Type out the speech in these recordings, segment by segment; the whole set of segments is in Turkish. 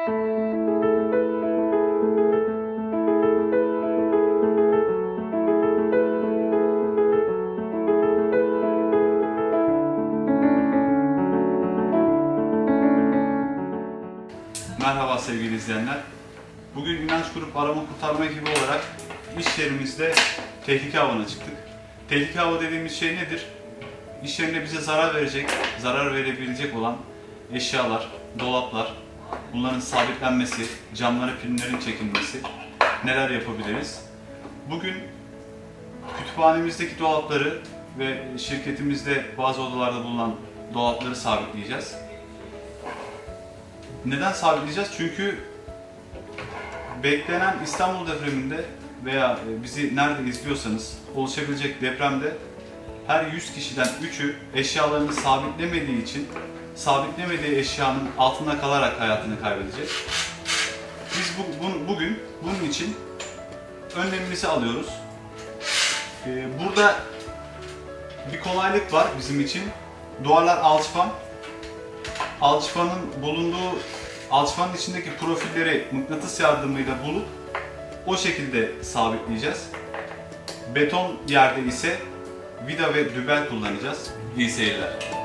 Merhaba sevgili izleyenler. Bugün İnanç Grup Arama Kurtarma ekibi olarak iş yerimizde tehlike avına çıktık. Tehlike avı dediğimiz şey nedir? İş yerinde bize zarar verecek, zarar verebilecek olan eşyalar, dolaplar, bunların sabitlenmesi, camların filmlerin çekilmesi, neler yapabiliriz? Bugün kütüphanemizdeki dolapları ve şirketimizde bazı odalarda bulunan dolapları sabitleyeceğiz. Neden sabitleyeceğiz? Çünkü beklenen İstanbul depreminde veya e, bizi nerede izliyorsanız oluşabilecek depremde her 100 kişiden 3'ü eşyalarını sabitlemediği için sabitlemediği eşyanın altında kalarak hayatını kaybedecek. Biz bu, bu- bugün bunun için önlemimizi alıyoruz. Ee, burada bir kolaylık var bizim için. Duvarlar alçıpan, alçıpanın bulunduğu alçıpanın içindeki profilleri mıknatıs yardımıyla bulup o şekilde sabitleyeceğiz. Beton yerde ise vida ve dübel kullanacağız. İyi seyirler.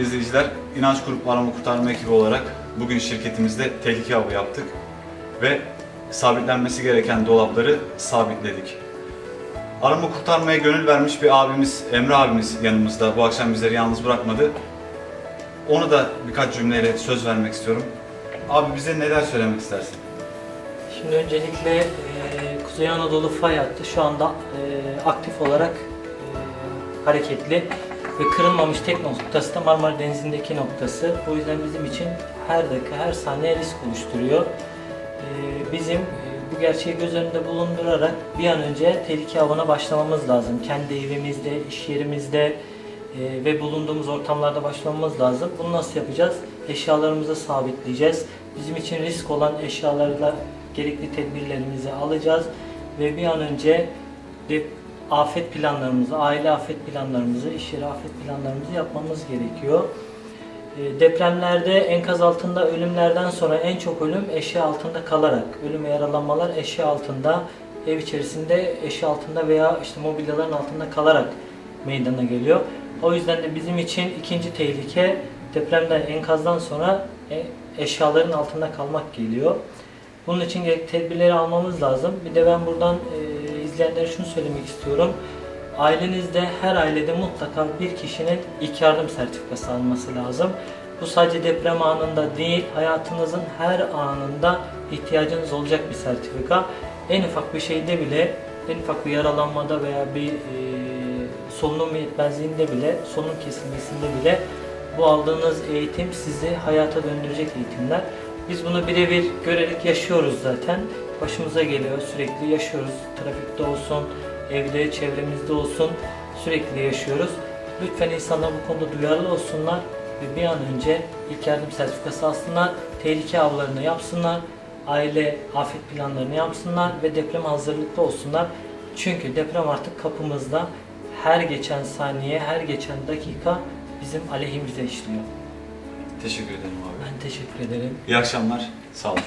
Bizler İnanç Grup Arama Kurtarma ekibi olarak bugün şirketimizde tehlike avı yaptık ve sabitlenmesi gereken dolapları sabitledik. Arama kurtarmaya gönül vermiş bir abimiz, Emre abimiz yanımızda. Bu akşam bizleri yalnız bırakmadı. Onu da birkaç cümleyle söz vermek istiyorum. Abi bize neler söylemek istersin? Şimdi öncelikle e, Kuzey Anadolu fay hattı şu anda e, aktif olarak e, hareketli ve kırılmamış tek noktası da Marmara Denizi'ndeki noktası. O yüzden bizim için her dakika, her saniye risk oluşturuyor. E, bizim e, bu gerçeği göz önünde bulundurarak bir an önce tehlike avına başlamamız lazım. Kendi evimizde, iş yerimizde e, ve bulunduğumuz ortamlarda başlamamız lazım. Bunu nasıl yapacağız? Eşyalarımızı sabitleyeceğiz. Bizim için risk olan eşyalarla gerekli tedbirlerimizi alacağız ve bir an önce afet planlarımızı, aile afet planlarımızı, iş yeri afet planlarımızı yapmamız gerekiyor. E, Depremlerde enkaz altında ölümlerden sonra en çok ölüm eşya altında kalarak, ölüm ve yaralanmalar eşya altında, ev içerisinde eşya altında veya işte mobilyaların altında kalarak meydana geliyor. O yüzden de bizim için ikinci tehlike depremden enkazdan sonra e, eşyaların altında kalmak geliyor. Bunun için gerekli tedbirleri almamız lazım. Bir de ben buradan e, izleyenlere şunu söylemek istiyorum. Ailenizde, her ailede mutlaka bir kişinin ilk yardım sertifikası alması lazım. Bu sadece deprem anında değil, hayatınızın her anında ihtiyacınız olacak bir sertifika. En ufak bir şeyde bile, en ufak bir yaralanmada veya bir e, solunum yetmezliğinde bile, solunum kesilmesinde bile bu aldığınız eğitim sizi hayata döndürecek eğitimler. Biz bunu birebir görerek yaşıyoruz zaten. Başımıza geliyor, sürekli yaşıyoruz. Trafikte olsun, evde, çevremizde olsun sürekli yaşıyoruz. Lütfen insanlar bu konuda duyarlı olsunlar ve bir an önce ilk yardım sertifikası alsınlar, tehlike avlarını yapsınlar, aile afet planlarını yapsınlar ve deprem hazırlıklı olsunlar. Çünkü deprem artık kapımızda. Her geçen saniye, her geçen dakika bizim aleyhimize işliyor. Teşekkür ederim abi. Ben teşekkür ederim. İyi akşamlar. Sağ olun.